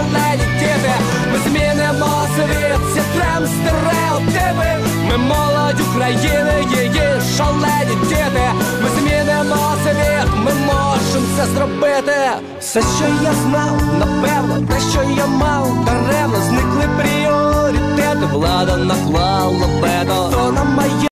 шалені діти Ми змінимо світ, зітрем стереотипи. Ми молодь України, її шалені діти Ми змінимо світ, ми можемо це зробити. Все, що я знав, напевно, те, що я мав, даремно зникли пріоритети, влада наклала